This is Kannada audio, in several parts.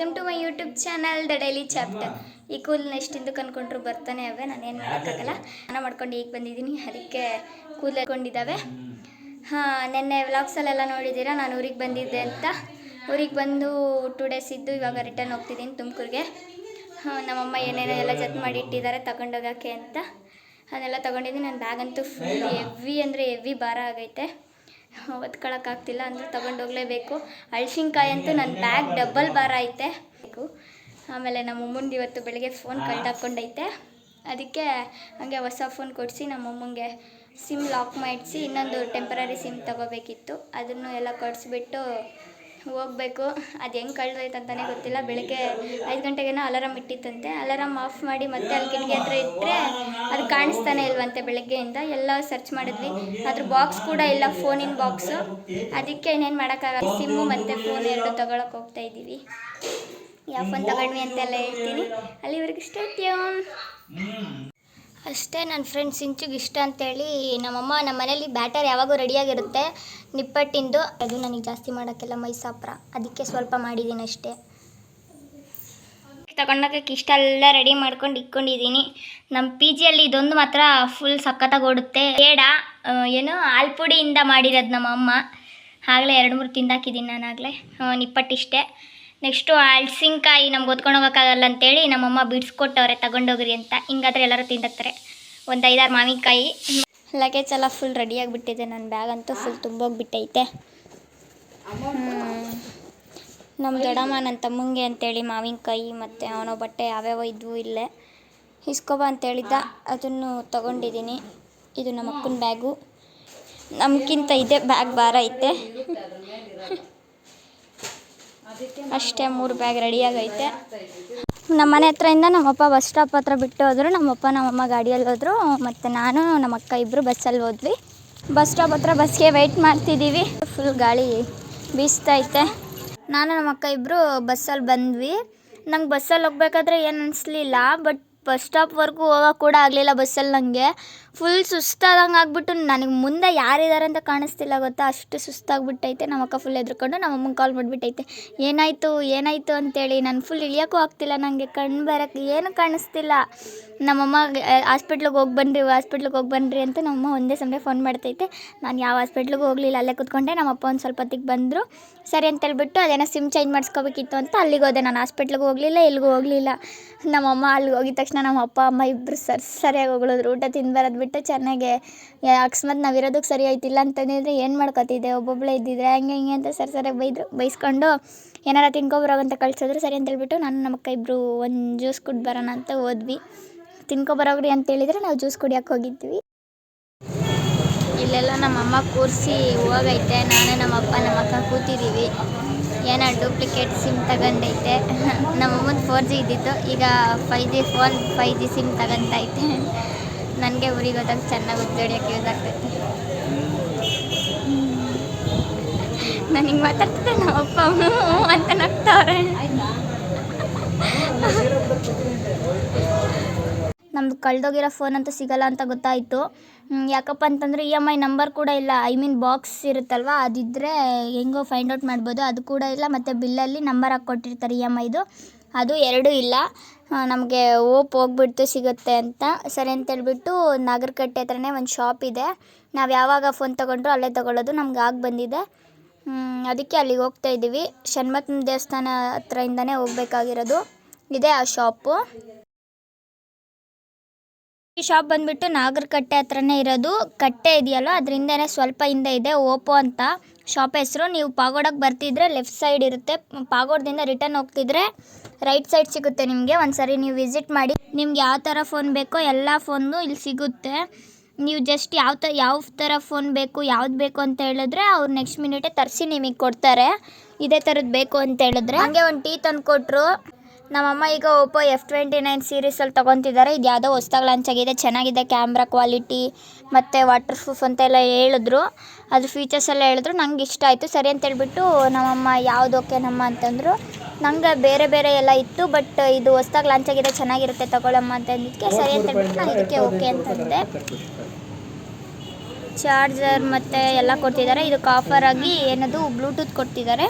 Welcome to my YouTube channel the daily chapter ಈ ಕೂಲ್ ನೆಕ್ಸ್ಟ್ ಹಿಂದಕ್ಕೆ ಕನ್ಕೊಂಡ್ರು ಬರ್ತಾನೆ ಅವೆ ನಾನು ಏನು ಮಾಡೋಕ್ಕಾಗಲ್ಲ. ನಾನು ಮಾಡ್ಕೊಂಡು ಈಗ ಬಂದಿದ್ದೀನಿ, ಅದಕ್ಕೆ ಕೂದಲು ಹಾಕೊಂಡಿದ್ದಾವೆ. ಹಾಂ, ನಿನ್ನೆ ವ್ಲಾಗ್ಸಲ್ಲೆಲ್ಲ ನೋಡಿದ್ದೀರಾ? ನಾನು ಊರಿಗೆ ಬಂದಿದ್ದೆ ಅಂತ. ಊರಿಗೆ ಬಂದು ಟೂ ಡೇಸ್ ಇದ್ದು ಇವಾಗ ರಿಟರ್ನ್ ಹೋಗ್ತಿದ್ದೀನಿ ತುಮಕೂರಿಗೆ. ಹಾಂ, ನಮ್ಮಮ್ಮ ಏನೇನೋ ಎಲ್ಲ ಜತ್ ಮಾಡಿ ಇಟ್ಟಿದ್ದಾರೆ, ತಗೊಂಡೋಗೋಕ್ಕೆ ಅಂತ. ಅದನ್ನೆಲ್ಲ ತೊಗೊಂಡಿದ್ದೀನಿ. ನನ್ನ ಬ್ಯಾಗ್ ಅಂತೂ ಫುಲ್ ಹೆವಿ ಅಂದರೆ ಹೆವಿ ಭಾರ ಆಗೈತೆ. ಒತ್ಕೊಳಕ್ಕಾಗ್ತಿಲ್ಲ ಅಂದರೆ ತೊಗೊಂಡೋಗಲೇಬೇಕು. ಹೋಗಲೇಬೇಕು ಅಳ್ಸಿನ್ಕಾಯಿ ಅಂತೂ ನನ್ನ ಬ್ಯಾಗ್ ಡಬಲ್ ಭಾರ ಐತೆ. ಬೇಕು. ಆಮೇಲೆ ನಮ್ಮ ಅಮ್ಮಂದು ಇವತ್ತು ಬೆಳಗ್ಗೆ ಫೋನ್ ಕಳ್ದಾಕೊಂಡೈತೆ ಅದಕ್ಕೆ ಹಾಗೆ ಹೊಸ ಫೋನ್ ಕೊಡಿಸಿ ನಮ್ಮ ಅಮ್ಮಂಗೆ ಸಿಮ್ ಲಾಕ್ ಮಾಡಿಸಿ ಇನ್ನೊಂದು ಟೆಂಪರರಿ ಸಿಮ್ ತಗೋಬೇಕಿತ್ತು. ಅದನ್ನು ಎಲ್ಲ ಕೊಡಿಸ್ಬಿಟ್ಟು ಹೋಗಬೇಕು. ಅದು ಹೆಂಗೆ ಕಳೆದೋಯ್ತು ಅಂತಲೇ ಗೊತ್ತಿಲ್ಲ. ಬೆಳಗ್ಗೆ ಐದು ಗಂಟೆಗೇನೋ ಅಲಾರಾಮ್ ಇಟ್ಟಿತ್ತಂತೆ. ಅಲಾರಾಮ್ ಆಫ್ ಮಾಡಿ ಮತ್ತೆ ಅಲ್ಲಿ ಕಿಟಕಿ ಹತ್ರ ಇಟ್ಟರೆ ಅದು ಕಾಣಿಸ್ತಾನೆ ಇಲ್ವಂತೆ ಬೆಳಗ್ಗೆಯಿಂದ. ಎಲ್ಲ ಸರ್ಚ್ ಮಾಡಿದ್ವಿ. ಅದ್ರ ಬಾಕ್ಸ್ ಕೂಡ ಇಲ್ಲ, ಫೋನಿನ ಬಾಕ್ಸು. ಅದಕ್ಕೆ ಇನ್ನೇನು ಮಾಡೋಕ್ಕಾಗಲ್ಲ. ಸಿಮ್ಮು ಮತ್ತು ಫೋನ್ ಎರಡು ತಗೊಳಕ್ಕೆ ಹೋಗ್ತಾ ಇದ್ದೀವಿ. ಯಾವ ಫೋನ್ ತಗೊಂಡ್ವಿ ಅಂತೆಲ್ಲ ಹೇಳ್ತೀನಿ. ಅಲ್ಲಿವರೆಗೂ ಸ್ಟೇಟ್ಯೂನ್ ಅಷ್ಟೇ ನನ್ನ ಫ್ರೆಂಡ್ಸ್ ಇಂಚುಗೆ ಇಷ್ಟ ಅಂತೇಳಿ ನಮ್ಮಮ್ಮ ನಮ್ಮ ಮನೇಲಿ ಬ್ಯಾಟರ್ ಯಾವಾಗೂ ರೆಡಿಯಾಗಿರುತ್ತೆ, ನಿಪ್ಪಟ್ಟಿಂದು. ಅದು ನನಗೆ ಜಾಸ್ತಿ ಮಾಡೋಕ್ಕೆಲ್ಲ ಮೈಸಾಪ್ರ. ಅದಕ್ಕೆ ಸ್ವಲ್ಪ ಮಾಡಿದ್ದೀನಿ ಅಷ್ಟೇ. ತಗೊಂಡೋಗಕ್ಕೆ ಇಷ್ಟೆಲ್ಲ ರೆಡಿ ಮಾಡ್ಕೊಂಡು ಇಟ್ಕೊಂಡಿದ್ದೀನಿ ನಮ್ಮ ಪಿ ಜಿಯಲ್ಲಿ ಇದೊಂದು ಮಾತ್ರ ಫುಲ್ ಸಖತ್ತಾಗಿ ಓಡುತ್ತೆ. ಬೇಡ ಏನು ಆಲ್ಪುಡಿಯಿಂದ ಮಾಡಿರೋದು ನಮ್ಮ ಅಮ್ಮ. ಆಗಲೇ ಎರಡು ಮೂರು ತಿಂದಾಕಿದ್ದೀನಿ ನಾನು ಆಗಲೇ ನಿಪ್ಪಟ್ಟಿಷ್ಟೇ. ನೆಕ್ಸ್ಟು ಹಳ್ಸಿನ್ಕಾಯಿ ನಮ್ಗೆ ಹೊತ್ಕೊಂಡು ಹೋಗೋಕ್ಕಾಗಲ್ಲ ಅಂತೇಳಿ ನಮ್ಮಮ್ಮ ಬಿಡಿಸ್ಕೊಟ್ಟವ್ರೆ ತಗೊಂಡೋಗ್ರಿ ಅಂತ. ಹಿಂಗಾದ್ರೆ ಎಲ್ಲರೂ ತಿಂದಾಕ್ತಾರೆ. ಒಂದು ಐದಾರು ಮಾವಿನಕಾಯಿ. ಲಗೇಜ್ ಎಲ್ಲ ಫುಲ್ ರೆಡಿಯಾಗಿಬಿಟ್ಟಿದೆ ನನ್ನ ಬ್ಯಾಗ್ ಅಂತೂ ಫುಲ್ ತುಂಬೋಗ್ಬಿಟ್ಟೈತೆ. ನಮ್ಮ ದೊಡ್ಡಮ್ಮ ನನ್ನ ತಮ್ಮಂಗೆ ಅಂತೇಳಿ ಮಾವಿನಕಾಯಿ ಮತ್ತು ಅವನ ಬಟ್ಟೆ ಯಾವ್ಯಾವ ಇದ್ವು ಇಲ್ಲೇ. ಇಸ್ಕೊಬ ಅಂತೇಳಿದ್ದ. ಅದನ್ನು ತಗೊಂಡಿದ್ದೀನಿ. ಇದು ನಮ್ಮ ಅಕ್ಕನ ಬ್ಯಾಗು ನಮ್ಗಿಂತ ಇದೆ ಬ್ಯಾಗ್ ಭಾರ ಐತೆ. ಅಷ್ಟೇ ಮೂರು ಬ್ಯಾಗ್ ರೆಡಿಯಾಗೈತೆ ನಮ್ಮ ಮನೆ ಹತ್ರದಿಂದ ನಮ್ಮಪ್ಪ ಬಸ್ ಸ್ಟಾಪ್ ಹತ್ರ ಬಿಟ್ಟು ಹೋದರು. ನಮ್ಮಪ್ಪ ನಮ್ಮಮ್ಮ ಗಾಡಿಯಲ್ಲಿ ಹೋದರು. ಮತ್ತು ನಾನು, ನಮ್ಮ ಅಕ್ಕ ಇಬ್ಬರು ಬಸ್ಸಲ್ಲಿ ಹೋದ್ವಿ. ಬಸ್ ಸ್ಟಾಪ್ ಹತ್ರ ಬಸ್ಗೆ ವೆಯ್ಟ್ ಮಾಡ್ತಿದ್ದೀವಿ ಫುಲ್ ಗಾಳಿ ಬೀಸ್ತೈತೆ ನಾನು, ನಮ್ಮ ಅಕ್ಕ ಇಬ್ಬರು ಬಸ್ಸಲ್ಲಿ ಬಂದ್ವಿ. ನಂಗೆ ಬಸ್ಸಲ್ಲಿ ಹೋಗ್ಬೇಕಾದ್ರೆ ಏನು ಅನಿಸ್ಲಿಲ್ಲ ಬಟ್ ಬಸ್ ಸ್ಟಾಪ್ವರೆಗೂ ಹೋಗೋಕೆ ಕೂಡ ಆಗಲಿಲ್ಲ ಬಸ್ಸಲ್ಲಿ ನನಗೆ ಫುಲ್ ಸುಸ್ತಾದಂಗೆ ಆಗ್ಬಿಟ್ಟು ನನಗೆ ಮುಂದೆ ಯಾರಿದ್ದಾರೆ ಅಂತ ಕಾಣಿಸ್ತಿಲ್ಲ ಗೊತ್ತಾ? ಅಷ್ಟು ಸುಸ್ತಾಗ್ಬಿಟ್ಟೈತೆ. ನಮ್ಮ ಅಕ್ಕ ಫುಲ್ ಎದ್ರುಕೊಂಡು ನಮ್ಮ ಕಾಲ್ ಮಾಡಿಬಿಟ್ಟೈತೆ. ಏನಾಯಿತು? ಏನಾಯಿತು ಅಂತೇಳಿ. ನಾನು ಫುಲ್ ಇಳಿಯೋಕ್ಕೂ ಆಗ್ತಿಲ್ಲ. ನನಗೆ ಕಣ್ಣು ಬರೋಕ್ಕೆ ಏನು ಕಾಣಿಸ್ತಿಲ್ಲ. ನಮ್ಮಮ್ಮ ಹಾಸ್ಪಿಟ್ಲಿಗೆ ಹೋಗಿ ಬನ್ನಿರಿ ಹಾಸ್ಪಿಟ್ಲಿಗೆ ಹೋಗಿ ಬನ್ನಿರಿ ಅಂತ ನಮ್ಮಮ್ಮ ಒಂದೇ ಸಮಯ ಫೋನ್ ಮಾಡ್ತೈತೆ. ನಾನು ಯಾವ ಹಾಸ್ಪಿಟ್ಲಿಗೂ ಹೋಗಲಿಲ್ಲ, ಅಲ್ಲೇ ಕೂತ್ಕೊಂಡೆ. ನಮ್ಮಪ್ಪ ಒಂದು ಸ್ವಲ್ಪ ಹೊತ್ತಿಗೆ ಬಂದರು. ಸರಿ ಅಂತ ಹೇಳ್ಬಿಟ್ಟು ಅದೇನೋ ಸಿಮ್ ಚೇಂಜ್ ಮಾಡಿಸ್ಕೋಬೇಕಿತ್ತು ಅಂತ ಅಲ್ಲಿಗೆ ಹೋದೆ. ನಾನು ಹಾಸ್ಪಿಟ್ಲಿಗೆ ಹೋಗಲಿಲ್ಲ ಎಲ್ಲಿಗೂ ಹೋಗಲಿಲ್ಲ. ನಮ್ಮಮ್ಮ ಅಲ್ಲಿಗೆ ಹೋಗಿದ ತಕ್ಷಣ ನಮ್ಮ ಅಪ್ಪ ಅಮ್ಮ ಇಬ್ಬರು ಸರ್, ಸರಿಯಾಗಿ ಹೊಗಳಿದ್ರು. ಊಟ ತಿಂದು ಬರೋದು ಬಿಟ್ಟು ಚೆನ್ನಾಗೆ ಅಕಸ್ಮಾತ್ ನಾವು ಇರೋದಕ್ಕೆ ಸರಿ ಆಯ್ತಿಲ್ಲ ಅಂತಂದಿದ್ರೆ ಏನು ಮಾಡ್ಕೊತಿದ್ದೆ? ಒಬ್ಬೊಬ್ಬಳೇ ಇದ್ದಿದ್ರೆ ಹಂಗೆ ಹಿಂಗೆ ಅಂತ ಸರಿ ಸರಿಯಾಗಿ ಬೈದ್ರು, ಬೈಸ್ಕೊಂಡು ಏನಾರ ತಿನ್ಕೊಬರೋ ಅಂತ ಕಳ್ಸಿದ್ರು. ಸರಿ ಅಂತ ಹೇಳ್ಬಿಟ್ಟು ನಾನು ನಮ್ಮ ಅಕ್ಕ ಇಬ್ಬರು ಒಂದು ಜ್ಯೂಸ್ ಕುಡ್ ಬರೋಣ ಅಂತ ಹೋದ್ವಿ. ತಿನ್ಕೊಬರೋಗ್ರಿ ಅಂತ ಹೇಳಿದ್ರೆ ನಾವು ಜ್ಯೂಸ್ ಕುಡಿಯೋಕೆ ಹೋಗಿದ್ವಿ. ಇಲ್ಲೆಲ್ಲ ನಮ್ಮಮ್ಮ ಕೂರಿಸಿ ಹೋಗೈತೆ. ನಾನು ನಮ್ಮಪ್ಪ ನಮ್ಮ ಅಕ್ಕ ಕೂತಿದ್ದೀವಿ ಏನೋ ಡೂಪ್ಲಿಕೇಟ್ ಸಿಮ್ ತಗೊಂಡೈತೆ. ನಮ್ಮಮ್ಮನ ಫೋರ್ ಜಿ ಇದ್ದಿತ್ತು. ಈಗ five G phone five G SIM ತಗೊಂತೈತೆ ನನಗೆ ಊರಿಗೆ ಹೋದಾಗ ಚೆನ್ನಾಗಿ ಉದ್ದಡಿಯೋಕೆ ಯೂಸ್ ಆಗ್ತೈತೆ. ನಾನು ಹಿಂಗೆ ಮಾತಾಡ್ತಿದ್ದೆ ನಮ್ಮಪ್ಪ ಅಂತ ನಗ್ತವ್ರೆ. ನಮ್ದು ಕಳೆದೋಗಿರೋ ಫೋನ್ ಅಂತ ಸಿಗಲ್ಲ ಅಂತ ಗೊತ್ತಾಯಿತು. ಯಾಕಪ್ಪ ಅಂತಂದರೆ ಇ ಎಂ ಐ ನಂಬರ್ ಕೂಡ ಇಲ್ಲ. ಐ ಮೀನ್ ಬಾಕ್ಸ್ ಇರುತ್ತಲ್ವ? ಅದಿದ್ದರೆ ಹೆಂಗೋ ಫೈಂಡ್ ಔಟ್ ಮಾಡ್ಬೋದು. ಅದು ಕೂಡ ಇಲ್ಲ. ಮತ್ತು ಬಿಲ್ಲಲ್ಲಿ ನಂಬರ್ ಹಾಕ್ಕೊಟ್ಟಿರ್ತಾರೆ ಇ ಎಂ ಐದು ಅದು ಎರಡೂ ಇಲ್ಲ. ನಮಗೆ ಓಪ್ ಹೋಗ್ಬಿಡ್ತು ಸಿಗುತ್ತೆ ಅಂತ. ಸರಿ ಅಂತ ಹೇಳ್ಬಿಟ್ಟು ನಾಗರಕಟ್ಟೆ ಹತ್ರನೇ ಒಂದು ಶಾಪ್ ಇದೆ. ನಾವು ಯಾವಾಗ ಫೋನ್ ತೊಗೊಂಡ್ರು ಅಲ್ಲೇ ತೊಗೊಳ್ಳೋದು ನಮ್ಗೆ ಆಗಿ ಬಂದಿದೆ. ಅದಕ್ಕೆ ಅಲ್ಲಿಗೆ ಹೋಗ್ತಾ ಇದ್ದೀವಿ ಷಣ್ಮತ್ನ ದೇವಸ್ಥಾನ ಹತ್ರಯಿಂದನೇ ಹೋಗ್ಬೇಕಾಗಿರೋದು. ಇದೆ ಆ ಶಾಪು ಶಾಪ್ ಬಂದ್ಬಿಟ್ಟು ನಾಗರಕಟ್ಟೆ ಹತ್ರನೇ ಇರೋದು. ಕಟ್ಟೆ ಇದೆಯಲ್ಲ, ಅದರಿಂದನೇ ಸ್ವಲ್ಪ ಹಿಂದೆ ಇದೆ ಓಪೋ ಅಂತ ಶಾಪ್ ಹೆಸರು. ನೀವು ಪಾಗೋಡಕ್ಕೆ ಬರ್ತಿದ್ರೆ ಲೆಫ್ಟ್ ಸೈಡ್ ಇರುತ್ತೆ. ಪಾಗೋಡದಿಂದ ರಿಟರ್ನ್ ಹೋಗ್ತಿದ್ರೆ ರೈಟ್ ಸೈಡ್ ಸಿಗುತ್ತೆ ನಿಮಗೆ. ಒಂದ್ಸರಿ ನೀವು ವಿಸಿಟ್ ಮಾಡಿ. ನಿಮ್ಗೆ ಯಾವ ಥರ ಫೋನ್ ಬೇಕೋ ಎಲ್ಲ ಫೋನು ಇಲ್ಲಿ ಸಿಗುತ್ತೆ. ನೀವು ಜಸ್ಟ್ ಯಾವ ತ, ಯಾವ ಥರ ಫೋನ್ ಬೇಕು, ಯಾವ್ದು ಬೇಕು ಅಂತ ಹೇಳಿದ್ರೆ ಅವ್ರು ನೆಕ್ಸ್ಟ್ ಮಿನಿಟೇ ತರಿಸಿ ನಿಮಗೆ ಕೊಡ್ತಾರೆ. ಇದೇ ಥರದ್ದು ಬೇಕು ಅಂತ ಹೇಳಿದ್ರೆ. ಹಾಗೆ ಒಂದು ಟೀ ತಂದು ಕೊಟ್ಟರು ನಮ್ಮಮ್ಮ ಈಗ ಓಪೋ ಎಫ್ ಟ್ವೆಂಟಿ ನೈನ್ ಸೀರೀಸಲ್ಲಿ ತೊಗೊತಿದ್ದಾರೆ. ಇದು ಯಾವುದೋ ಹೊಸ್ದಾಗಿ ಲಾಂಚ್ ಆಗಿದೆ. ಚೆನ್ನಾಗಿದೆ ಕ್ಯಾಮ್ರಾ ಕ್ವಾಲಿಟಿ ಮತ್ತು ವಾಟರ್ ಪ್ರೂಫ್ ಅಂತ ಎಲ್ಲ ಹೇಳಿದ್ರು. ಅದ್ರ ಫೀಚರ್ಸ್ ಎಲ್ಲ ಹೇಳಿದ್ರು. ನಂಗೆ ಇಷ್ಟ ಆಯಿತು. ಸರಿ ಅಂತ ಹೇಳ್ಬಿಟ್ಟು ನಮ್ಮಮ್ಮ ಯಾವುದು ಓಕೆ ನಮ್ಮ ಅಂತಂದರು, ನಂಗೆ ಬೇರೆ ಬೇರೆ ಎಲ್ಲ ಇತ್ತು ಬಟ್ ಇದು ಹೊಸ್ದಾಗಿ ಲಾಂಚ್ ಆಗಿದೆ, ಚೆನ್ನಾಗಿರುತ್ತೆ ತಗೊಳ್ಳಮ್ಮ ಅಂತ ಅಂದಿದ್ದಕ್ಕೆ ಸರಿ ಅಂತ ಹೇಳ್ಬಿಟ್ಟು ನಾನು ಇದಕ್ಕೆ ಓಕೆ ಅಂತಂದೆ ಚಾರ್ಜರ್ ಮತ್ತು ಎಲ್ಲ ಕೊಡ್ತಿದ್ದಾರೆ. ಇದಕ್ಕೆ ಆಫರ್ ಆಗಿ ಏನದು ಬ್ಲೂಟೂತ್ ಕೊಡ್ತಿದ್ದಾರೆ.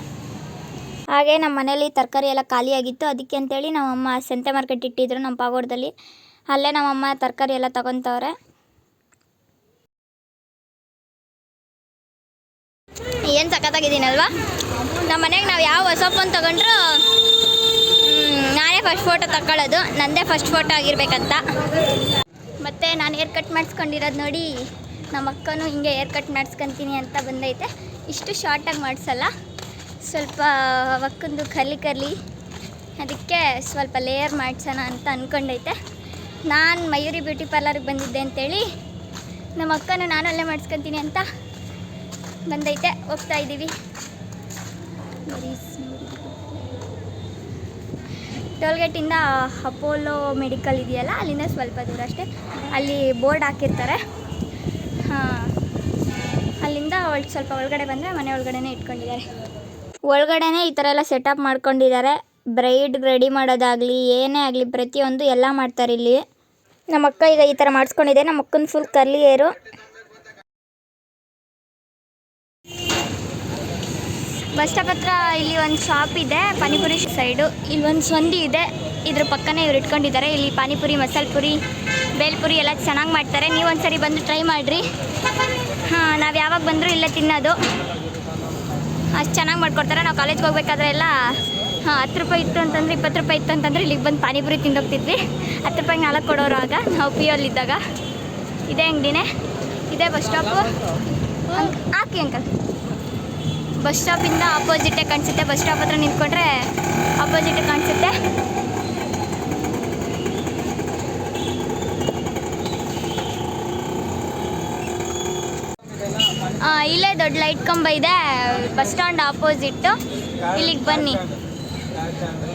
ಹಾಗೆ ನಮ್ಮ ಮನೇಲಿ ತರಕಾರಿ ಎಲ್ಲ ಖಾಲಿಯಾಗಿತ್ತು. ಅದಕ್ಕೆ ಅಂತೇಳಿ ನಮ್ಮಮ್ಮ ಸಂತೆ ಮಾರ್ಕೆಟ್ ಇಟ್ಟಿದ್ರು ನಮ್ಮ ಪಾಗೋಡದಲ್ಲಿ. ಅಲ್ಲೇ ನಮ್ಮಮ್ಮ ತರಕಾರಿ ಎಲ್ಲ ತಗೊತವ್ರೆ. ಏನು ಸಖತ್ತಾಗಿದ್ದೀನಲ್ವಾ? ನಮ್ಮ ಮನೆಗೆ ನಾವು ಯಾವ ಹೊಸ ಫೋನ್ ತಗೊಂಡ್ರು ನಾನೇ ಫಸ್ಟ್ ಫೋಟೋ ತಗೊಳ್ಳೋದು ನಂದೇ ಫಸ್ಟ್ ಫೋಟೋ ಆಗಿರ್ಬೇಕಂತ. ಮತ್ತು ನಾನು ಏರ್ ಕಟ್ ಮಾಡಿಸ್ಕೊಂಡಿರೋದು ನೋಡಿ ನಮ್ಮ ಅಕ್ಕನೂ ಹಿಂಗೆ ಏರ್ ಕಟ್ ಮಾಡಿಸ್ಕೊತೀನಿ ಅಂತ ಬಂದೈತೆ. ಇಷ್ಟು ಶಾರ್ಟಾಗಿ ಮಾಡಿಸಲ್ಲ. ಸ್ವಲ್ಪ ಒಕ್ಕಂದು ಕಲಿ ಕಲಿ. ಅದಕ್ಕೆ ಸ್ವಲ್ಪ ಲೇಯರ್ ಮಾಡಿಸೋಣ ಅಂತ ಅಂದ್ಕೊಂಡೈತೆ ನಾನು ಮಯೂರಿ ಬ್ಯೂಟಿ ಪಾರ್ಲರ್ಗೆ ಬಂದಿದ್ದೆ ಅಂತೇಳಿ ನಮ್ಮ ಅಕ್ಕನ ನಾನು ಅಲ್ಲೇ ಮಾಡಿಸ್ಕೊತೀನಿ ಅಂತ ಬಂದೈತೆ. ಹೋಗ್ತಾ ಇದ್ದೀವಿ ಟೋಲ್ಗೇಟಿಂದ ಅಪೋಲೋ ಮೆಡಿಕಲ್ ಇದೆಯಲ್ಲ, ಅಲ್ಲಿಂದ ಸ್ವಲ್ಪ ದೂರ ಅಷ್ಟೇ. ಅಲ್ಲಿ ಬೋರ್ಡ್ ಹಾಕಿರ್ತಾರೆ. ಹಾಂ. ಅಲ್ಲಿಂದ ಅವಳು ಸ್ವಲ್ಪ ಒಳಗಡೆ ಬಂದರೆ ಮನೆ ಒಳಗಡೆನೇ ಇಟ್ಕೊಂಡಿದ್ದಾರೆ. ಒಳಗಡೆನೇ ಈ ಥರ ಎಲ್ಲ ಸೆಟಪ್ ಮಾಡ್ಕೊಂಡಿದ್ದಾರೆ. ಬ್ರೈಡ್ ರೆಡಿ ಮಾಡೋದಾಗಲಿ, ಏನೇ ಆಗಲಿ, ಪ್ರತಿಯೊಂದು ಎಲ್ಲ ಮಾಡ್ತಾರೆ ಇಲ್ಲಿ. ನಮ್ಮ ಅಕ್ಕ ಈಗ ಈ ಥರ ಮಾಡಿಸ್ಕೊಂಡಿದೆ. ನಮ್ಮ ಅಕ್ಕನ full curly hair bus stop ಹತ್ರ ಇಲ್ಲಿ ಒಂದು ಶಾಪ್ ಇದೆ, ಪಾನಿಪುರಿ ಸೈಡು ಇಲ್ಲಿ ಒಂದು ಸಂದಿ ಇದೆ. ಇದ್ರ ಪಕ್ಕನೇ ಇವ್ರು ಇಟ್ಕೊಂಡಿದ್ದಾರೆ. ಇಲ್ಲಿ ಪಾನಿಪುರಿ, ಮಸಾಲೆ ಪುರಿ ಬೇಲ್ಪುರಿ ಎಲ್ಲ ಚೆನ್ನಾಗಿ ಮಾಡ್ತಾರೆ. ನೀವು ಒಂದ್ಸರಿ ಬಂದು ಟ್ರೈ ಮಾಡಿರಿ. ಹಾಂ, ನಾವು ಯಾವಾಗ ಬಂದರೂ ಇಲ್ಲೇ ತಿನ್ನೋದು. ಅಷ್ಟು ಚೆನ್ನಾಗಿ ಮಾಡ್ಕೊಡ್ತಾರೆ. ನಾವು ಕಾಲೇಜ್ಗೆ ಹೋಗ್ಬೇಕಾದ್ರೆ ಎಲ್ಲ, ಹಾಂ, ಹತ್ತು ರೂಪಾಯಿ ಇತ್ತು ಅಂತಂದ್ರೆ, ಇಪ್ಪತ್ತು ರೂಪಾಯಿ ಇತ್ತು ಅಂತಂದ್ರೆ ಇಲ್ಲಿಗೆ ಬಂದು ಪಾನಿಪುರಿ ತಿಂದೋಗ್ತಿದ್ವಿ. ಹತ್ತು ರೂಪಾಯಿಗೆ ನಾಲ್ಕು ಕೊಡೋರು ಆಗ, ನಾವು ಪಿ ಇದ್ದಾಗ. ಇದೇ ಅಂಗಡಿನೇ, ಇದೇ ಬಸ್ ಸ್ಟಾಪು. ಹಾಕಿ ಅಂಕಲ್. ಬಸ್ ಸ್ಟಾಪಿಂದ ಆಪೋಸಿಟೇ ಕಾಣಿಸುತ್ತೆ. ಬಸ್ ಸ್ಟಾಪ್ ಹತ್ರ ನಿಂತ್ಕೊಂಡ್ರೆ ಆಪೋಸಿಟೇ ಕಾಣಿಸುತ್ತೆ. ಇಲ್ಲೇ ದೊಡ್ಡ ಲೈಟ್ ಕಂಬ ಇದೆ, ಬಸ್ ಸ್ಟ್ಯಾಂಡ್ ಆಪೋಸಿಟ್ ಇಲ್ಲಿಗೆ ಬನ್ನಿ.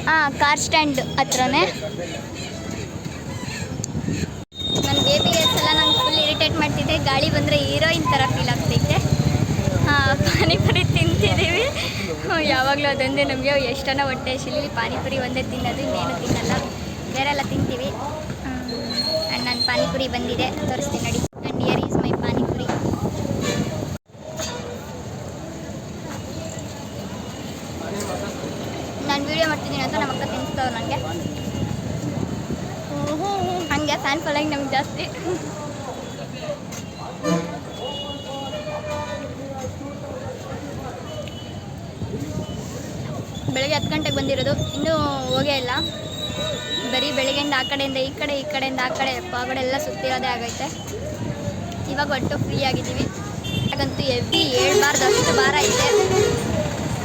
ಹಾಂ ಕಾರ್ ಸ್ಟ್ಯಾಂಡ್ ಹತ್ರನೇ. ನನ್ನ ಬೇಬಿ ಎಸ್ ಎಲ್ಲ ನಂಗೆ ಫುಲ್ ಇರಿಟೇಟ್ ಮಾಡ್ತಿದ್ದೆ. ಗಾಳಿ ಬಂದರೆ ಹೀರೋಯಿನ್ ಥರ ಫೀಲ್ ಆಗ್ತೈತೆ. ಹಾಂ ಪಾನಿಪುರಿ ತಿಂತಿದ್ದೀವಿ ಯಾವಾಗಲೂ ಅದೊಂದೇ ನಮಗೆ. ಎಷ್ಟನ ಹೊಟ್ಟೆ ಶಿಲಿ ಪಾನಿಪುರಿ ಒಂದೇ ತಿನ್ನೋದು, ಇನ್ನೇನು ತಿನ್ನಲ್ಲ. ಬೇರೆ ಎಲ್ಲ ತಿಂತೀವಿ. ಆ್ಯಂಡ್ ನಾನು ಪಾನಿಪುರಿ ಬಂದಿದೆ. ತೋರಿಸ್ತೀನಿ ನೋಡಿ. And here is my pani puri ನಾನು ವಿಡಿಯೋ ಮಾಡ್ತಿದ್ದೀನಿ ಅಂತ ನಮ್ಮ ಅಕ್ಕ ತಿನ್ನಿಸ್ತವ್ರು ನನಗೆ ಫಾಲೋಯಿಂಗ್ ನಮ್ಗೆ ಜಾಸ್ತಿ. ಬೆಳಗ್ಗೆ ಹತ್ತು ಗಂಟೆಗೆ ಬಂದಿರೋದು. ಇನ್ನೂ ಹೋಗೇ ಇಲ್ಲ. ಬರೀ ಬೆಳಗ್ಗೆಯಿಂದ ಆ ಕಡೆಯಿಂದ, ಈ ಕಡೆ, ಈ ಕಡೆಯಿಂದ ಆ ಕಡೆ. ಪಾಗಡೆ ಎಲ್ಲ ಸುತ್ತಿರೋದೇ ಆಗೈತೆ. ಇವಾಗ ಒಟ್ಟು ಫ್ರೀ ಆಗಿದ್ದೀವಿ. ಹಾಗಂತೂ ಎವ್ರಿ ಹೇಳ್ಬಾರ್ದು ಅಷ್ಟು ಭಾರ ಐತೆ.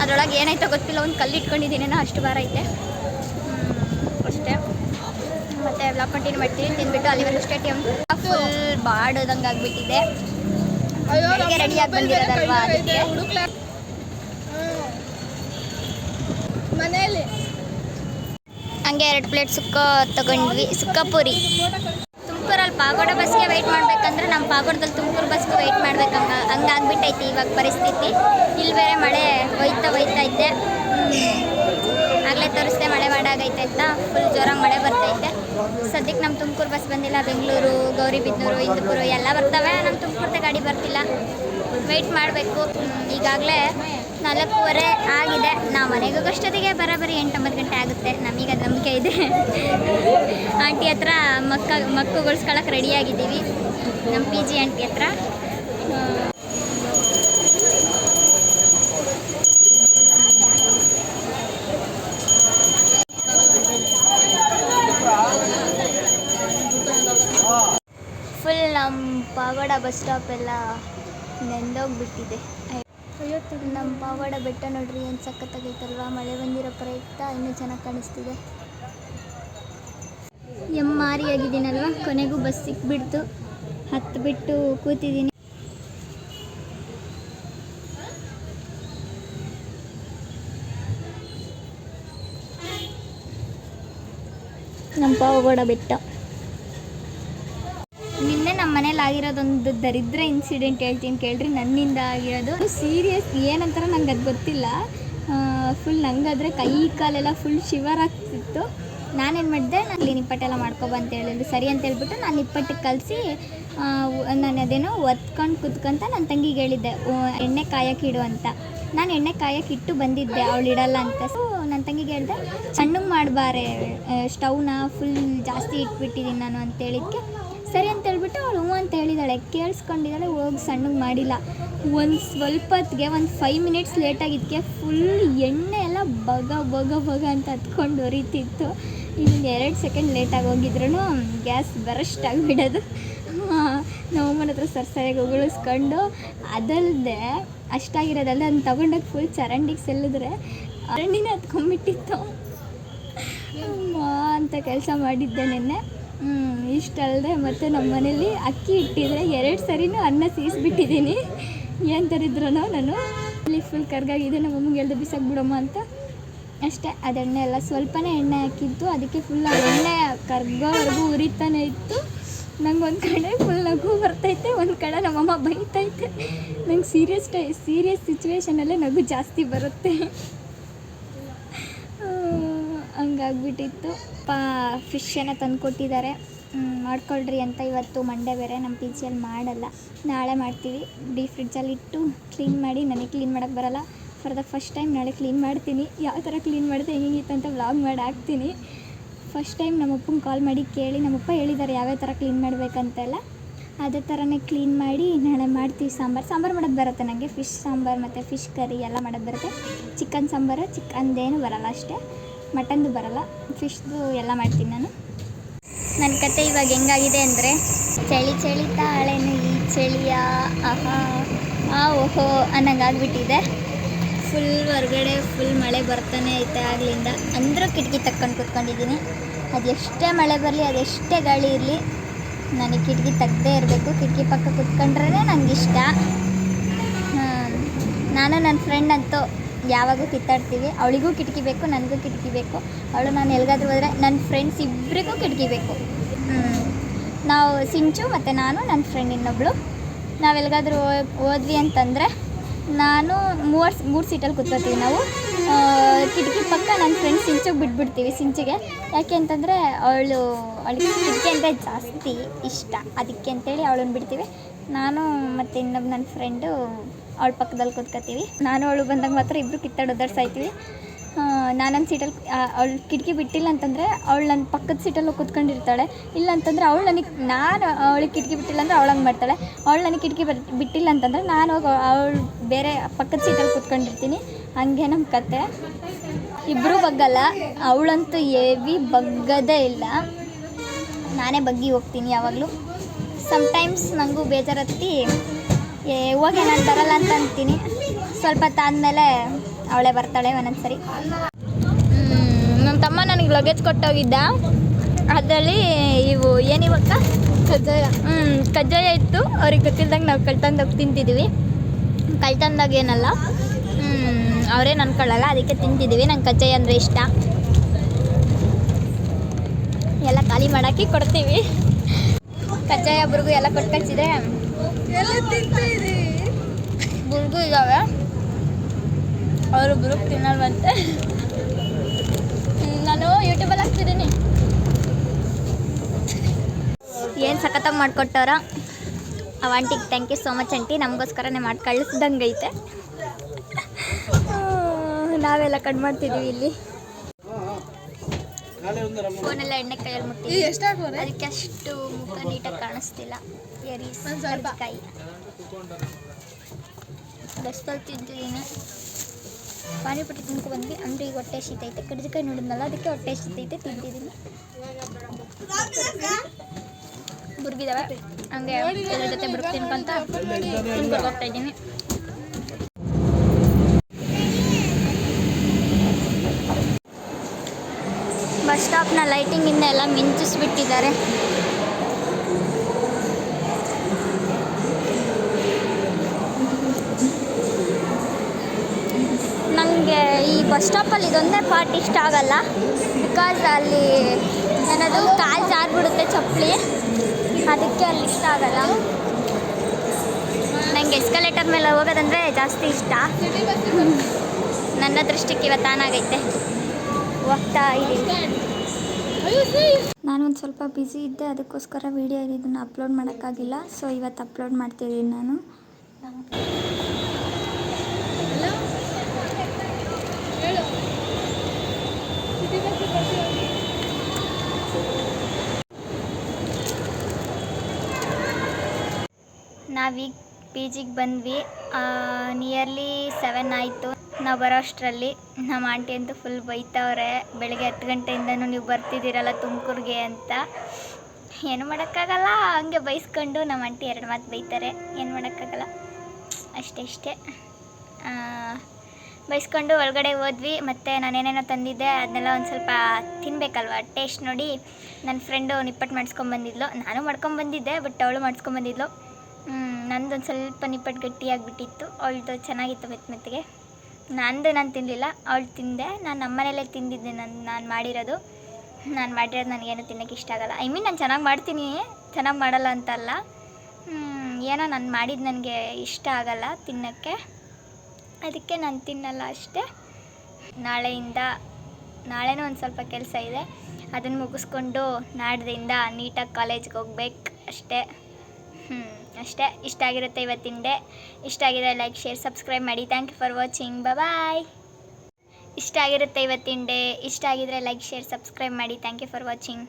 ಅದರೊಳಗೆ ಏನಾಯ್ತೋ ಗೊತ್ತಿಲ್ಲ. ಒಂದು ಕಲ್ಲು ಇಟ್ಕೊಂಡಿದ್ದೀನೇನೋ ಅಷ್ಟು ಭಾರ ಐತೆ ಹ್ಮ್, ಅಷ್ಟೇ ಬ್ಲಾಗ್ ಕಂಟಿನ್ಯೂ ಮಾಡ್ತೀನಿ. ತಿಂದ್ಬಿಟ್ಟು ಅಲ್ಲಿವರೆಗೂ ಸ್ಟೇಡಿಯಂ ಫುಲ್ ಬಾಡೋದಂಗೆ ಆಗ್ಬಿಟ್ಟಿದೆ. ರೆಡಿ ರೆಡಿಯಾಗಿ ಬಂದಿರೋದಲ್ವಾ ಅದಕ್ಕೆ? ಮನೆಯಲ್ಲಿ? ಹಂಗೆ ಎರಡು ಪ್ಲೇಟ್ ಸುಕ್ಕ ತಗೊಂಡ್ವಿ. ಸುಕ್ಕ ಪೂರಿ. ತುಮಕೂರಲ್ಲಿ ಪಾಗೋಡ ಬಸ್ಗೆ ವೆಯ್ಟ್ ಮಾಡ್ಬೇಕಂದ್ರೆ ನಮ್ಮ ಪಾಗೋಡದಲ್ಲಿ ತುಮಕೂರು ಬಸ್ಗೆ ವೆಯ್ಟ್ ಮಾಡ್ಬೇಕಂಗ ಹಂಗಾಗ್ಬಿಟ್ಟೈತಿ ಇವಾಗ ಪರಿಸ್ಥಿತಿ. ಇಲ್ಲಿ ಬೇರೆ ಮಳೆ ಹೋಯ್ತಾ ಹೋಯ್ತಾ ಐತೆ ಆಗಲೇ ತೋರಿಸ್ದೆ ಮಳೆ ಮಾಡಾಗೈತೆ ಅಂತ. ಫುಲ್ ಜೋರಾಗಿ ಮಳೆ ಬರ್ತೈತೆ. ಸದ್ಯಕ್ಕೆ ನಮ್ಮ ತುಮಕೂರು ಬಸ್ ಬಂದಿಲ್ಲ. ಬೆಂಗಳೂರು ಗೌರಿಬಿದನೂರು ಇಂದಪುರ ಎಲ್ಲ ಬರ್ತವೆ. ನಮ್ಮ ತುಮಕೂರ್ದ ಗಾಡಿ ಬರ್ತಿಲ್ಲ. ವೆಯ್ಟ್ ಮಾಡಬೇಕು. ಈಗಾಗಲೇ ನಾಲ್ಕೂವರೆ ಆಗಿದೆ. ನಾವು ಮನೆಗೆ ಹೋಗೋಷ್ಟೊತ್ತಿಗೆ ಬರೋಬ್ಬರಿ ಎಂಟೊಂಬತ್ತು ಗಂಟೆ ಆಗುತ್ತೆ. ನಮಗೆ ಅದು ನಂಬಿಕೆ ಇದೆ. ಆಂಟಿ ಹತ್ರ ಮಕ್ಕ ಮಕ್ಕುಗೊಳಿಸ್ಕೊಳಕ್ಕೆ ರೆಡಿಯಾಗಿದ್ದೀವಿ ನಮ್ಮ ಪಿ ಜಿ ಆಂಟಿ ಹತ್ರ ಆ, ಫುಲ್ ನಮ್ಮ ಪಾಗೋಡ ಬಸ್ ಸ್ಟಾಪ್ ಎಲ್ಲ ನೆಂದೋಗ್ಬಿಟ್ಟಿದೆ. ನಮ್ಮ ಪಾವಾಡ ಬೆಟ್ಟ ನೋಡ್ರಿ, ಏನು ಸಖತ್ತಾಗೈತಲ್ವ? ಮಳೆ ಬಂದಿರೋ ಪ್ರಯುಕ್ತ ಇನ್ನೂ ಚೆನ್ನಾಗಿ ಕಾಣಿಸ್ತಿದೆ. ಆಗಿದ್ದೀನಲ್ವಾ ಕೊನೆಗೂ ಬಸ್ ಸಿಕ್ಬಿಡ್ತು. ಹತ್ತು ಬಿಟ್ಟು ಕೂತಿದ್ದೀನಿ. ನಮ್ಮ ಪಾವಗಡ ಬೆಟ್ಟ. ದರಿದ್ರ ಇನ್ಸಿಡೆಂಟ್ ಹೇಳ್ತೀನಿ ಕೇಳ್ರಿ. ನನ್ನಿಂದ ಆಗಿರೋದು. ಸೀರಿಯಸ್ ಏನಂತಾರ ನಂಗೆ ಅದು ಗೊತ್ತಿಲ್ಲ ಫುಲ್ ನಂಗಾದ್ರೆ ಕೈ ಕಾಲೆಲ್ಲ ಫುಲ್ ಶಿವರ್ ಆಗ್ತಿತ್ತು. ನಾನೇನು ಮಾಡಿದೆ? ನಾನು ನಿಪ್ಪಟ್ಟೆಲ್ಲ ಮಾಡ್ಕೊಬ ಅಂತ ಹೇಳಿದ್ರು ಸರಿ ಅಂತ ಹೇಳ್ಬಿಟ್ಟು ನಾನು ನಿಪ್ಪಟ್ಟಿಗೆ ಕಲಸಿ ನಾನು ಅದೇನೋ ಒತ್ಕೊಂಡು ಕುತ್ಕೊಂತ ನನ್ನ ತಂಗಿಗೆ ಹೇಳಿದ್ದೆ ಎಣ್ಣೆ ಕಾಯಕ್ಕೆ ಇಡು ಅಂತ. ನಾನು ಎಣ್ಣೆ ಕಾಯಕ್ಕೆ ಇಟ್ಟು ಬಂದಿದ್ದೆ, ಅವಳು ಇಡಲ್ಲ ಅಂತ. ಸೊ ನನ್ನ ತಂಗಿಗೆ ಹೇಳಿದೆ, ಸಣ್ಣಗೆ ಮಾಡಬಾರೆ ಸ್ಟವ್ನ ಫುಲ್ ಜಾಸ್ತಿ ಇಟ್ಬಿಟ್ಟಿದ್ದೀನಿ ನಾನು ಅಂತ ಹೇಳಿದ್ಕೆ ಸರಿ ಅಂತ ಹೇಳ್ಬಿಟ್ಟು ಅವಳು ಹ್ಞೂ ಅಂತ ಹೇಳಿದಾಳೆ. ಕೇಳಿಸ್ಕೊಂಡಿದ್ದಾಳೆ, ಹೋಗಿ ಸಣ್ಣಗೆ ಮಾಡಿಲ್ಲ. ಒಂದು ಸ್ವಲ್ಪ ಒಂದು ಫೈವ್ ಮಿನಿಟ್ಸ್ ಲೇಟ್ ಆಗಿದ್ದಕ್ಕೆ ಫುಲ್ ಎಣ್ಣೆ ಎಲ್ಲ ಬಗ ಬಗ ಬಗ ಅಂತ ಹತ್ಕೊಂಡು ಹೊರಿತಿತ್ತು ಇನ್ನು ಎರಡು ಸೆಕೆಂಡ್ ಲೇಟಾಗಿ ಹೋಗಿದ್ರು ಗ್ಯಾಸ್ ಬರಸ್ಟ್ ಆಗಿಬಿಡೋದು. ನಮ್ಮಮ್ಮನ ಹತ್ರ ಸರ್ ಸರಿಯಾಗಿ ಉಗುಳಿಸ್ಕೊಂಡು ಅದಲ್ಲದೆ ಅಷ್ಟಾಗಿರೋದಲ್ಲ ಅದನ್ನ ತಗೊಂಡೋಗಿ ಫುಲ್ ಚರಂಡಿಗೆ ಸೆಲ್ಲಿದ್ರೆ ಚರಂಡಿನ ಹತ್ಕೊಂಡ್ಬಿಟ್ಟಿತ್ತು. ಅಮ್ಮ ಅಂತ ಕೆಲಸ ಮಾಡಿದ್ದೆ ನಿನ್ನೆ. ಇಷ್ಟಲ್ಲದೆ ಮತ್ತು ನಮ್ಮ ಮನೇಲಿ ಅಕ್ಕಿ ಇಟ್ಟಿದ್ರೆ ಎರಡು ಸರಿನೂ ಅನ್ನ ಸೀಸ್ಬಿಟ್ಟಿದ್ದೀನಿ. ಏನು ತರಿದ್ರು ನಾನು. ಇಲ್ಲಿ ಫುಲ್ ಕರ್ಗಾಗಿದೆ ನಮ್ಮ ಅಮ್ಮಗೆ ಎಳ್ದು ಬಿಸಾಕ್ ಬಿಡಮ್ಮ ಅಂತ. ಅಷ್ಟೇ, ಅದು ಎಣ್ಣೆ ಎಲ್ಲ ಸ್ವಲ್ಪನೇ ಎಣ್ಣೆ ಹಾಕಿದ್ದು, ಅದಕ್ಕೆ ಫುಲ್ ಎಣ್ಣೆ ಕರ್ಗೋವರೆಗೂ ಉರಿತಾನೆ ಇತ್ತು. ನಂಗೆ ಒಂದು ಕಡೆ ಫುಲ್ ನಗು ಬರ್ತೈತೆ, ಒಂದು ಕಡೆ ನಮ್ಮಮ್ಮ ಬೈತೈತೆ. ನಂಗೆ ಸೀರಿಯಸ್ ಟೈ ಸೀರಿಯಸ್ ಸಿಚುವೇಶನಲ್ಲೇ ನಗು ಜಾಸ್ತಿ ಬರುತ್ತೆ. ಹಂಗಾಗ್ಬಿಟ್ಟಿತ್ತು. ಪಾ ಫಿಶನ್ನು ತಂದು ಕೊಟ್ಟಿದ್ದಾರೆ ಮಾಡ್ಕೊಳ್ರಿ ಅಂತ ಇವತ್ತು ಮಂಡೆ ಬೇರೆ ನಮ್ಮ ಪಿ ಜಿಯಲ್ಲಿ ಮಾಡಲ್ಲ. ನಾಳೆ ಮಾಡ್ತೀವಿ. ಡೀ ಫ್ರಿಡ್ಜಲ್ಲಿ ಇಟ್ಟು ಕ್ಲೀನ್ ಮಾಡಿ ನನಗೆ ಕ್ಲೀನ್ ಮಾಡೋಕ್ಕೆ ಬರಲ್ಲ. ಫಾರ್ ದ ಫಸ್ಟ್ ಟೈಮ್ ನಾಳೆ ಕ್ಲೀನ್ ಮಾಡ್ತೀನಿ. ಯಾವ ಥರ ಕ್ಲೀನ್ ಮಾಡಿದೆ ಹೆಂಗಿತ್ತು ಅಂತ ವ್ಲಾಗ್ ಮಾಡಿ ಹಾಕ್ತೀನಿ. ಫಸ್ಟ್ ಟೈಮ್ ನಮ್ಮ ಅಪ್ಪಂಗೆ ಕಾಲ್ ಮಾಡಿ ಕೇಳಿ ನಮ್ಮಪ್ಪ ಹೇಳಿದ್ದಾರೆ ಯಾವ್ಯಾವ ಥರ ಕ್ಲೀನ್ ಮಾಡಬೇಕಂತೆಲ್ಲ. ಅದೇ ಥರನೇ ಕ್ಲೀನ್ ಮಾಡಿ, ನಾಳೆ ಮಾಡ್ತೀವಿ ಸಾಂಬಾರು. ಸಾಂಬಾರು ಮಾಡೋದು ಬರುತ್ತೆ ನನಗೆ ಫಿಶ್ ಸಾಂಬಾರು ಮತ್ತು ಫಿಶ್ ಕರಿ ಎಲ್ಲ ಮಾಡೋದು ಬರುತ್ತೆ. ಚಿಕನ್ ಸಾಂಬಾರು ಚಿಕನ್ದೇನು ಬರಲ್ಲ ಅಷ್ಟೇ. ಮಟನ್ದು ಬರಲ್ಲ, ಫಿಶ್ದು ಎಲ್ಲ ಮಾಡ್ತೀನಿ ನಾನು. ನನ್ನ ಕತೆ ಇವಾಗ ಹೆಂಗಾಗಿದೆ ಅಂದರೆ, ಚಳಿ ಚಳಿ ತಾಳೆನು ಈ ಚಳಿಯ, ಆಹಾ, ಆ ಓಹೋ ಅನ್ನಂಗಾಗ್ಬಿಟ್ಟಿದೆ. ಫುಲ್ ಹೊರಗಡೆ ಫುಲ್ ಮಳೆ ಬರ್ತಾನೆ ಐತೆ ಆಗ್ಲಿಂದ. ಅಂದರೂ ಕಿಟಕಿ ತಕ್ಕೊಂಡು ಕೂತ್ಕೊಂಡಿದ್ದೀನಿ. ಅದೆಷ್ಟೇ ಮಳೆ ಬರಲಿ, ಅದೆಷ್ಟೇ ಗಾಳಿ ಇರಲಿ, ನನಗೆ ಕಿಟಕಿ ತೆಗ್ದೇ ಇರಬೇಕು. ಕಿಟಕಿ ಪಕ್ಕ ಕೂತ್ಕೊಂಡ್ರೇ ನನಗಿಷ್ಟ ನಾನು ನನ್ನ ಫ್ರೆಂಡ್ ಅಂತೂ ಯಾವಾಗೂ ಕಿತ್ತಾಡ್ತೀವಿ. ಅವಳಿಗೂ ಕಿಟಕಿ ಬೇಕು, ನನಗೂ ಕಿಟಕಿ ಬೇಕು. ಅವಳು ನಾನು ಎಲ್ಲಿಗಾದ್ರೂ ಹೋದರೆ ನನ್ನ ಫ್ರೆಂಡ್ಸ್ ಇಬ್ಬರಿಗೂ ಕಿಟಕಿ ಬೇಕು. ನಾವು ಸಿಂಚು ಮತ್ತು ನಾನು, ನನ್ನ ಫ್ರೆಂಡ್ ಇನ್ನೊಬ್ಳು. ನಾವು ಎಲ್ಗಾದ್ರೂ ಹೋ- ಹೋದ್ವಿ ಅಂತಂದರೆ ನಾನು ಮೂವರು, ಮೂರು ಸೀಟಲ್ಲಿ ಕೂತ್ಕೋತೀವಿ ನಾವು. ಕಿಟಕಿ ಪಕ್ಕ ನನ್ನ ಫ್ರೆಂಡ್ ಸಿಂಚುಗೆ ಬಿಟ್ಬಿಡ್ತೀವಿ ಸಿಂಚಿಗೆ. ಯಾಕೆ ಅಂತಂದರೆ ಅವಳು, ಅವಳಿಗೆ ಕಿಟಕಿ ಅಂದರೆ ಜಾಸ್ತಿ ಇಷ್ಟ. ಅದಕ್ಕೆ ಅಂತೇಳಿ ಅವಳನ್ನ ಬಿಡ್ತೀವಿ. ನಾನು ಮತ್ತು ಇನ್ನೊಬ್ಬ ನನ್ನ ಫ್ರೆಂಡು ಅವಳ ಪಕ್ಕದಲ್ಲಿ ಕೂತ್ಕೋತೀವಿ ನಾನು ಅವಳು ಬಂದಾಗ ಮಾತ್ರ ಇಬ್ಬರು ಕಿತ್ತಾಡೋದರ್ ನಾನು ನಾನೊಂದು ಸೀಟಲ್ಲಿ ಅವಳು ಕಿಟಕಿ ಬಿಟ್ಟಿಲ್ಲ ಅಂತಂದರೆ ಅವಳು ನನ್ನ ಪಕ್ಕದ ಸೀಟಲ್ಲಿ ಕೂತ್ಕೊಂಡಿರ್ತಾಳೆ. ಇಲ್ಲ ಅಂತಂದರೆ ಅವಳು ನನಗೆ, ನಾನು ಅವಳಿಗೆ ಕಿಟಕಿ ಬಿಟ್ಟಿಲ್ಲ ಅಂದರೆ ಅವಳಂಗೆ ಮಾಡ್ತಾಳೆ. ಅವಳು ನನಗೆ ಕಿಟಕಿ ಬಿಟ್ಟಿಲ್ಲ ಅಂತಂದರೆ ನಾನು ಹೋಗಿ ಅವಳು ಬೇರೆ ಪಕ್ಕದ ಸೀಟಲ್ಲಿ ಕೂತ್ಕೊಂಡಿರ್ತೀನಿ. ಹಂಗೆ ನಮ್ಮ ಕತೆ. ಇಬ್ಬರು ಬಗ್ಗಲ್ಲ. ಅವಳಂತೂ ಏವಿ ಬಗ್ಗದೇ ಇಲ್ಲ. ನಾನೇ ಬಗ್ಗಿ ಹೋಗ್ತೀನಿ ಯಾವಾಗಲೂ. ಸಮ್ಟೈಮ್ಸ್ ನನಗೂ ಬೇಜಾರತ್ತಿ ಏ ಹೋಗಿ ನಾನು ಬರಲ್ಲ ಅಂತ ಅಂತೀನಿ. ಸ್ವಲ್ಪ ಹೊತ್ತಾದ್ಮೇಲೆ ಅವಳೇ ಬರ್ತಾಳೆ ಒಂದೊಂದ್ಸರಿ. ನಮ್ಮ ತಮ್ಮ ನನಗೆ ಲಗೇಜ್ ಕೊಟ್ಟೋಗಿದ್ದ. ಅದರಲ್ಲಿ ಇವು ಏನಿವಕ್ಕ ಕಜ್ಜಾಯ. ಹ್ಞೂ ಕಜ್ಜಾಯ ಇತ್ತು. ಅವ್ರಿಗೆ ಗೊತ್ತಿಲ್ದಂಗೆ ನಾವು ಕಳ್ತಂದಾಗ ತಿಂತಿದ್ವಿ. ತಿಂತಿದ್ದೀವಿ ಕಳ್ತಂದಾಗ ಏನಲ್ಲ. ಅವರೇ ಅನ್ಕೊಳ್ಳಲ್ಲ ಅದಕ್ಕೆ ತಿಂತಿದ್ದೀವಿ ನಂಗೆ ಕಜ್ಜಾಯ ಅಂದರೆ ಇಷ್ಟ. ಎಲ್ಲ ಖಾಲಿ ಮಾಡೋಕ್ಕೆ ಕೊಡ್ತೀವಿ. ಕಜ್ಜಾಯ ಒಬ್ರಿಗೂ ಎಲ್ಲ ಕೊಟ್ಟು ಬುರ್ಗು ಇದ್ದಾವೆ ಅವರು ಬುರುಗ್ ತಿನ್ನಲ್ವಂತೆ. ನಾನು ಯೂಟ್ಯೂಬಲ್ಲಿ ಹಾಕ್ತಿದ್ದೀನಿ. ಏನು ಸಖತ್ತಾಗಿ ಮಾಡಿಕೊಟ್ಟವ್ರ? ಅವ ಆಂಟಿಗೆ thank you so much aunty ನಮಗೋಸ್ಕರನೇ ಮಾಡಿ ಕಳಿಸ್ದಂಗೆ ಐತೆ ನಾವೆಲ್ಲ ಕಟ್ ಮಾಡ್ತಿದ್ದೀವಿ ಇಲ್ಲಿ. ಫೋನೆಲ್ಲ ಎಣ್ಣೆ ಕೈಯಲ್ಲಿ ಮುಟ್ಟಿ ಅದಕ್ಕೆ ಅಷ್ಟು ಮುಖ ನೀಟಾಗಿ ಕಾಣಿಸ್ತಿಲ್ಲ. ಎರೀಸ್ ಕೈ. ಬಸ್ಸಲ್ಲಿ ತಿಂತಿದ್ದೀನಿ. ಪಾನಿಪುರಿ ತಿನ್ಕೊ ಬಂದ್ವಿ. ಅಂದ್ರೆ ಈಗ ಹೊಟ್ಟೆ ಶೀತೈತೆ ಕಡ್ಜಿಕಾಯಿ ನೋಡಿದ್ನಲ್ಲ ಅದಕ್ಕೆ ಹೊಟ್ಟೆ ಶೀತೈತೆ ತಿಂತಿದ್ದೀನಿ. ಬುರ್ಗಿದಾವೆ. ಹಂಗೆ ಅದ್ರ ಜೊತೆ ಬುರ್ಗ್ ತಿನ್ಕೊಂತ ತಿನ್ಕೊಂಡು ಹೋಗ್ತಾ ಇದ್ದೀನಿ. ಬಸ್ ಸ್ಟಾಪ್ನ ಲೈಟಿಂಗಿಂದ ಎಲ್ಲ ಮಿಂಚಿಸ್ಬಿಟ್ಟಿದ್ದಾರೆ. ನನಗೆ ಈ ಬಸ್ ಸ್ಟಾಪಲ್ಲಿ ಇದೊಂದೇ ಪಾರ್ಟ್ ಇಷ್ಟ ಆಗಲ್ಲ. ಬಿಕಾಸ್ ಅಲ್ಲಿ ಏನದು ಕಾಲು ಜಾರ್ಬಿಡುತ್ತೆ ಚಪ್ಪಲಿ. ಅದಕ್ಕೆ ಅಲ್ಲಿ ಇಷ್ಟ ಆಗಲ್ಲ. ನನಗೆ ಎಸ್ಕಲೇಟರ್ ಮೇಲೆ ಹೋಗೋದಂದರೆ ಜಾಸ್ತಿ ಇಷ್ಟ. ನನ್ನ ದೃಷ್ಟಿಗೆ ಇವತ್ತು ಆನಾಗೈತೆ ಹೋಗ್ತಾ ಇದ್ದೀನಿ. ನಾನೊಂದು ಸ್ವಲ್ಪ ಬ್ಯುಸಿ ಇದ್ದೆ, ಅದಕ್ಕೋಸ್ಕರ ವೀಡಿಯೋ ಇದನ್ನು ಅಪ್ಲೋಡ್ ಮಾಡೋಕ್ಕಾಗಿಲ್ಲ. ಸೊ ಇವತ್ತು ಅಪ್ಲೋಡ್ ಮಾಡ್ತಿದ್ದೀನಿ ನಾನು. ನಾವೀಗ ಪಿ ಜಿಗೆ ಬಂದ್ವಿ. ನಿಯರ್ಲಿ ಸೆವೆನ್ ಆಯಿತು. ನಾವು ಬರೋ ಅಷ್ಟರಲ್ಲಿ ನಮ್ಮ ಆಂಟಿ ಅಂತೂ ಫುಲ್ ಬೈತವ್ರೆ. ಬೆಳಗ್ಗೆ ಹತ್ತು ಗಂಟೆಯಿಂದನೂ ನೀವು ಬರ್ತಿದ್ದೀರಲ್ಲ ತುಮಕೂರಿಗೆ ಅಂತ. ಏನು ಮಾಡೋಕ್ಕಾಗಲ್ಲ, ಹಂಗೆ ಬೈಸ್ಕೊಂಡು ನಮ್ಮ ಆಂಟಿ ಎರಡು ಮಾತು ಬೈತಾರೆ. ಏನು ಮಾಡೋಕ್ಕಾಗಲ್ಲ. ಅಷ್ಟೇ ಇಷ್ಟೇ ಬೈಸ್ಕೊಂಡು ಒಳಗಡೆ ಹೋದ್ವಿ. ಮತ್ತು ನಾನೇನೇನೋ ತಂದಿದ್ದೆ, ಅದನ್ನೆಲ್ಲ ಒಂದು ಸ್ವಲ್ಪ ತಿನ್ನಬೇಕಲ್ವ ಟೇಸ್ಟ್ ನೋಡಿ ನನ್ನ ಫ್ರೆಂಡು ನಿಪ್ಪಟ್ಟು ಮಾಡಿಸ್ಕೊಂಬಂದಿದ್ಲು ನಾನು ಮಾಡ್ಕೊಂಬಂದಿದ್ದೆ ಬಟ್ ಅವಳು ಮಾಡಿಸ್ಕೊಂಬಂದಿದ್ಲು ನಂದು ಒಂದು ಸ್ವಲ್ಪ ನಿಪ್ಪಟ್ಟು ಗಟ್ಟಿಯಾಗಿಬಿಟ್ಟಿತ್ತು ಅವಳದು ಚೆನ್ನಾಗಿತ್ತು ಮೆತ್ತ ಮೆತ್ತಗೆ. ನಂದು ನಾನು ತಿನ್ನಲಿಲ್ಲ ಅವಳು ತಿಂದೆ. ನಾನು ನಮ್ಮನೇಲೇ ತಿಂದಿದ್ದೆ ನಾನು ನಾನು ಮಾಡಿರೋದು. ನಾನು ಮಾಡಿರೋದು ನನಗೇನು ತಿನ್ನೋಕ್ಕೆ ಇಷ್ಟ ಆಗಲ್ಲ. ಐ ಮೀನ್ ನಾನು ಚೆನ್ನಾಗಿ ಮಾಡ್ತೀನಿ, ಚೆನ್ನಾಗಿ ಮಾಡಲ್ಲ ಅಂತಲ್ಲ. ಏನೋ ನಾನು ಮಾಡಿದ್ದು ನನಗೆ ಇಷ್ಟ ಆಗಲ್ಲ ತಿನ್ನೋಕ್ಕೆ. ಅದಕ್ಕೆ ನಾನು ತಿನ್ನಲ್ಲ ಅಷ್ಟೇ. ನಾಳೆಯಿಂದ, ನಾಳೆನೂ ಒಂದು ಸ್ವಲ್ಪ ಕೆಲಸ ಇದೆ. ಅದನ್ನು ಮುಗಿಸ್ಕೊಂಡು ನಾಡ್ದಿಂದ ನೀಟಾಗಿ ಕಾಲೇಜ್ಗೆ ಹೋಗ್ಬೇಕು ಅಷ್ಟೇ. ಹ್ಞೂ ಅಷ್ಟೇ. ಇಷ್ಟ ಆಗಿರುತ್ತೆ ಇವತ್ತಿನ ಡೇ. ಇಷ್ಟ ಆಗಿದೆ ಲೈಕ್ ಶೇರ್ ಸಬ್ಸ್ಕ್ರೈಬ್ ಮಾಡಿ. Thank you for watching bye ಇಷ್ಟ ಆಗಿರುತ್ತೆ ಇವತ್ತಿನ ಡೇ. ಇಷ್ಟ ಆಗಿದ್ರೆ ಲೈಕ್ ಶೇರ್ ಸಬ್ಸ್ಕ್ರೈಬ್ ಮಾಡಿ. Thank you for watching